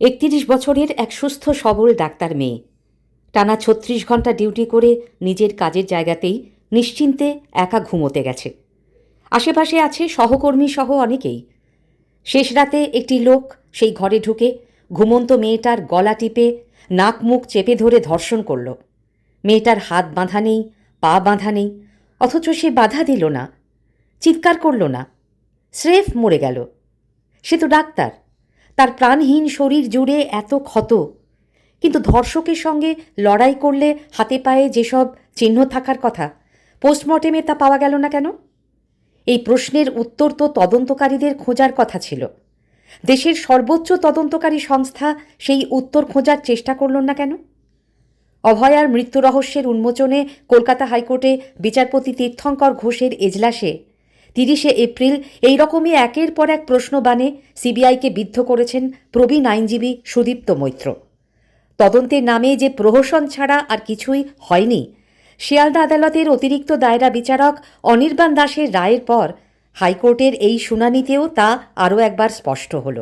একত্রিশ বছরের এক সুস্থ, সবল ডাক্তার মেয়ে। টানা ছত্রিশ ঘণ্টা ডিউটি করে নিজের কাজের জায়গাতেই নিশ্চিন্তে একা ঘুমোতে গেছে। আশেপাশে আছে সহকর্মী সহ অনেকেই। শেষ রাতে একটি লোক সেই ঘরে ঢুকে ঘুমন্ত মেয়েটার গলা টিপে নাক মুখ চেপে ধরে ধর্ষণ করল। মেয়েটার হাত বাঁধা নেই, পা বাঁধা নেই, অথচ সে বাধা দিল না, চিৎকার করল না, স্রেফ মরে গেল। সে তো ডাক্তার। তার প্রাণহীন শরীর জুড়ে এত ক্ষত। কিন্তু ধর্ষকের সঙ্গে লড়াই করলে হাতে পায়ে যেসব চিহ্ন থাকার কথা, পোস্টমর্টেমে তা পাওয়া গেল না কেন? এই প্রশ্নের উত্তর তো তদন্তকারীদের খোঁজার কথা ছিল। দেশের সর্বোচ্চ তদন্তকারী সংস্থা সেই উত্তর খোঁজার চেষ্টা করল না কেন? অভয়ার মৃত্যু রহস্যের উন্মোচনে কলকাতা হাইকোর্টে বিচারপতি তীর্থঙ্কর ঘোষের এজলাসে তিরিশে এপ্রিল এই রকমই একের পর এক প্রশ্ন বানে সিবিআইকে বিদ্ধ করেছেন প্রবীণ আইনজীবী সুদীপ্ত মৈত্র। তদন্তের নামে যে প্রহসন ছাড়া আর কিছুই হয়নি, শিয়ালদা আদালতের অতিরিক্ত দায়রা বিচারক অনির্বাণ দাসের রায়ের পর হাইকোর্টের এই শুনানিতেও তা আরও একবার স্পষ্ট হল।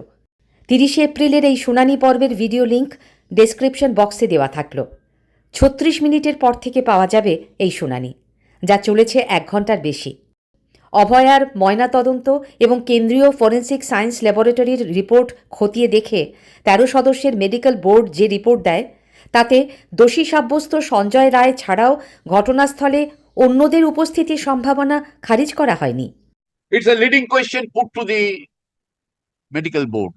তিরিশে এপ্রিলের এই শুনানি পর্বের ভিডিও লিংক ডেসক্রিপশন বক্সে দেওয়া থাকল। ছত্রিশ মিনিটের পর থেকে পাওয়া যাবে এই শুনানি, যা চলেছে এক ঘণ্টার বেশি। অভয়ার ময়নাতদন্ত এবং কেন্দ্রীয় ফরেন্সিক সায়েন্স ল্যাবরেটরির রিপোর্ট খতিয়ে দেখে ১৩ সদস্যের মেডিকেল বোর্ড যে রিপোর্ট দেয়, তাতে দোষী সাব্যস্ত সঞ্জয় রায় ছাড়াও ঘটনাস্থলে অন্যদের উপস্থিতির সম্ভাবনা খারিজ করা হয়নি। It's a leading question put to the medical board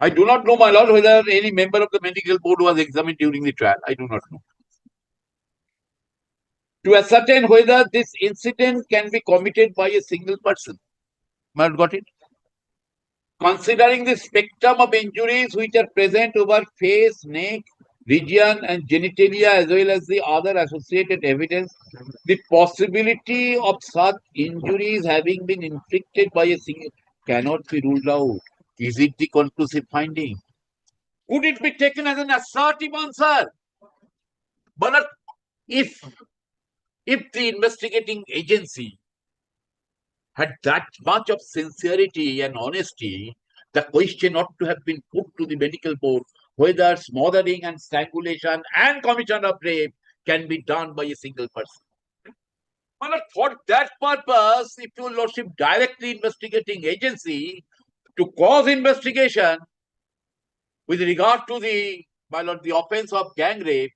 I do not know my lord whether any member of the medical board was examine during the I do not know To ascertain whether this incident can be committed by a single person. Lord, got it? Considering the spectrum of injuries which are present over face, neck, region and genitalia as well as the other associated evidence, the possibility of such injuries having been inflicted by a single cannot be ruled out. Is it the conclusive finding? Could it be taken as an assertive answer? But if if the investigating agency had that much of sincerity and honesty, the question ought to have been put to the medical board whether smothering and strangulation and commission of rape can be done by a single person. Well, for that purpose, if your lordship direct the investigating agency to cause investigation with regard to the, my lord, the offense of gang rape,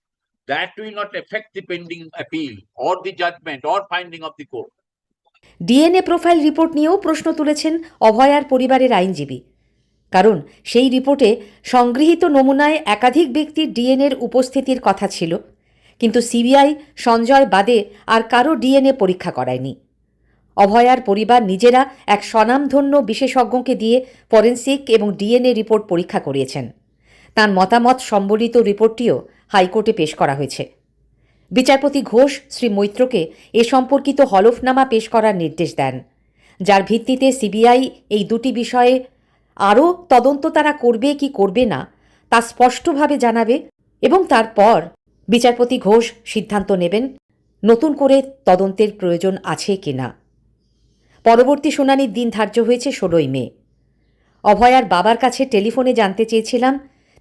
that will not affect the pending appeal or the judgment or finding of the court. DNA profile report নিয়েও প্রশ্ন তুলেছেন অভয়ার পরিবারের আইনজীবী। কারণ সেই রিপোর্টে সংগৃহীত নমুনায় একাধিক ব্যক্তির ডিএনএর উপস্থিতির কথা ছিল, কিন্তু সিবিআই সঞ্জয় বাদে আর কারও ডিএনএ পরীক্ষা করায়নি। অভয়ার পরিবার নিজেরা এক স্বনামধন্য বিশেষজ্ঞকে দিয়ে ফরেন্সিক এবং ডিএনএ রিপোর্ট পরীক্ষা করিয়েছেন। তার মতামত সম্বলিত রিপোর্টটিও হাইকোর্টে পেশ করা হয়েছে। বিচারপতি ঘোষ শ্রী মৈত্রকে এ সম্পর্কিত হলফনামা পেশ করার নির্দেশ দেন, যার ভিত্তিতে সিবিআই এই দুটি বিষয়ে আরও তদন্ত তারা করবে কি করবে না তা স্পষ্টভাবে জানাবে এবং তারপর বিচারপতি ঘোষ সিদ্ধান্ত নেবেন নতুন করে তদন্তের প্রয়োজন আছে কি না। পরবর্তী শুনানির দিন ধার্য হয়েছে ষোলোই মে। অভয়ার বাবার কাছে টেলিফোনে জানতে চেয়েছিলাম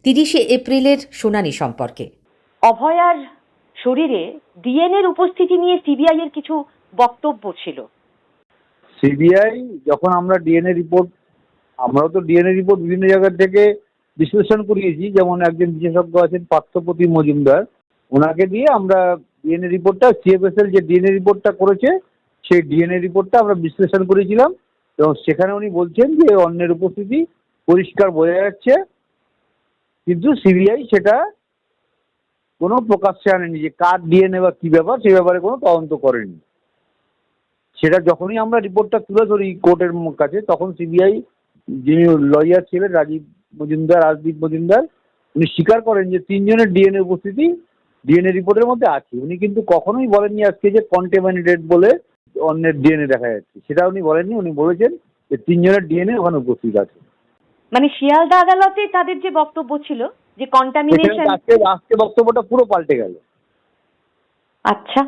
তিরিশে এপ্রিলের শুনানি সম্পর্কে। অভয়ার শরীরে ডিএনএর উপস্থিতি নিয়ে সিবিআই এর কিছু বক্তব্য ছিল। সিবিআই যখন আমরা ডিএনএ রিপোর্ট আমরাও তো ডিএনএ রিপোর্ট বিভিন্ন জায়গা থেকে বিশ্লেষণ করিয়েছি। যেমন একজন বিশেষজ্ঞ আছেন পার্থপতি মজুমদার। ওনাকে দিয়ে আমরা ডিএনএ রিপোর্টটা সিএফএসএল যে ডিএনএ রিপোর্টটা করেছে সেই ডিএনএ রিপোর্টটা আমরা বিশ্লেষণ করেছিলাম। এবং সেখানে উনি বলছেন যে অন্যের উপস্থিতি পরিষ্কার বোঝা যাচ্ছে। কিন্তু সিবিআই সেটা কোনো প্রকাশ্যে আনেনি যে কার ডিএনএ বা কী ব্যাপার, সে ব্যাপারে কোনো তদন্ত করেনি। সেটা যখনই আমরা রিপোর্টটা তুলে ধরি কোর্টের কাছে, তখন সিবিআই যিনি লয়ার ছিলেন, রাজীব মজুমদার, রাজদীপ মজুমদার, উনি স্বীকার করেন যে তিনজনের ডিএনএ উপস্থিতি ডিএনএ রিপোর্টের মধ্যে আছে। উনি কিন্তু কখনোই বলেননি আজকে যে কন্টেমিনেটেড বলে অন্যের ডিএনএ দেখা যাচ্ছে। সেটা উনি বলেননি, উনি বলেছেন যে তিনজনের ডিএনএ ওখানে উপস্থিত আছে। মানে শিয়ালদা আদালতে তাদের যে বক্তব্য ছিল যে কন্টামিনেশন আজকে বক্তব্যটা পুরো পাল্টে গেল। আচ্ছা।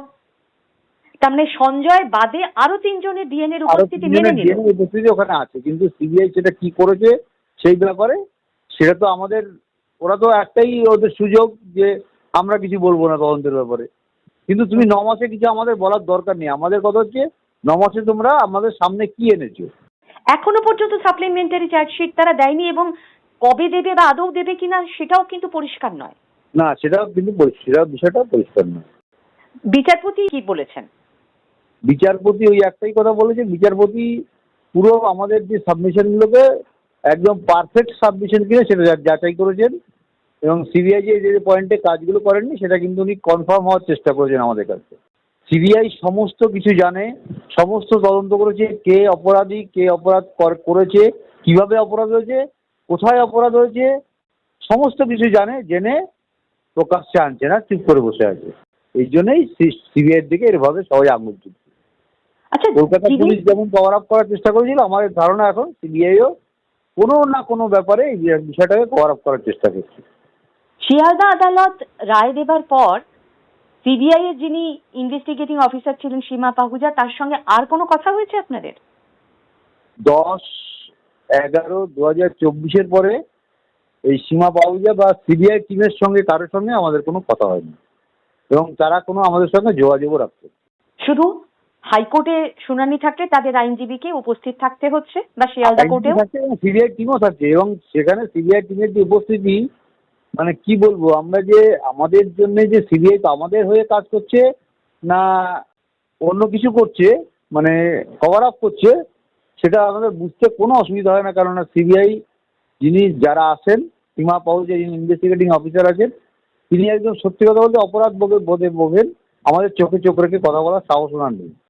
তার মানে সঞ্জয় বাদে আরও তিনজনের ডিএনএর উপস্থিতি মেনে নিল। উপস্থিতি ওখানে আছে কিন্তু সিবিআই সেটা কি করেছে সেই ব্যাপারে সেটা তো আমাদের ওরা তো একটাই ওদের সুযোগ যে আমরা কিছু বলব না তদন্তের ব্যাপারে। কিন্তু তুমি ন মাসে কিছু আমাদের বলার দরকার নেই। আমাদের কথা হচ্ছে ন মাসে তোমরা আমাদের সামনে কি এনেছো? এখনও পর্যন্ত সাপ্লিমেন্টারি চার্জশিট তারা দেয়নি এবং কবে দেবে বা আদৌ দেবে কিনা সেটাও কিন্তু পরিষ্কার নয়। না সেটাও কিন্তু পরি- সেটা বিষয়টা পরিষ্কার নয়। বিচারপতি কি বলেছেন? বিচারপতি ওই একটাই কথা বলেছে বিচারপতি পুরো আমাদের যে সাবমিশনগুলোকে একদম পারফেক্ট সাবমিশন কিনা সেটা যাচাই করেছেন এবং সিবিআই যে যে পয়েন্টে কাজগুলো করেননি সেটা কিন্তু উনি কনফার্ম হওয়ার চেষ্টা করেছেন আমাদের কাছে। সিবিআই সমস্ত কিছু জানে সমস্ত তদন্ত করেছে কে অপরাধী কে অপরাধ কর- করেছে কীভাবে অপরাধ হয়েছে কোথায় অপরাধ হয়েছে সমস্ত কিছু জানে জেনে প্রকাশ্যে আনছে না চুপ করে বসে আছে। এই জন্যই সিবিআইয়ের দিকে এরভাবে সবাই আঙুল তুলছে। আচ্ছা কলকাতা পুলিশ যেমন কভার আপ করার চেষ্টা করেছিল আমাদের ধারণা এখন সিবিআইও কোনো না কোনো ব্যাপারে এই বিষয়টাকে কভার আপ করার চেষ্টা করছে। শিয়ালদা আদালত রায় দেবার পর সিবিআই এর যিনি ইনভেস্টিগেটিং অফিসার ছিলেন সীমা পাহুজা তার সঙ্গে আর কোনো কথা হয়েছে আপনাদের? দশ এগারো দু হাজার চব্বিশের পরে এই সীমা পাহুজা বা সিবিআই টিমের সঙ্গে কারোর সঙ্গে আমাদের কোনো কথা হয়নি। এবং তারা কোনো আমাদের সঙ্গে যোগাযোগও রাখছে শুধু হাইকোর্টে শুনানি থাকলে তাদের আইনজীবীকে উপস্থিত থাকতে হচ্ছে বা শিয়ালদা কোর্টেও? সিবিআই টিমও থাকছে এবং সেখানে সিবিআই টিমের যে উপস্থিতি মানে কি বলব, আমরা যে আমাদের জন্য যে সিবিআই তো আমাদের হয়ে কাজ করছে না অন্য কিছু করছে মানে কভার আপ করছে, সেটা আমাদের বুঝতে কোনো অসুবিধা হয় না। কেননা সিবিআই যিনি যারা আসেন সীমা পাউ যে ইনভেস্টিগেটিং অফিসার আছেন, তিনি একজন সত্যি কথা বলতে অপরাধ বোধে বোধে বোধেন, আমাদের চোখে চোখ রেখে কথা বলার সাহস ওনার নেই।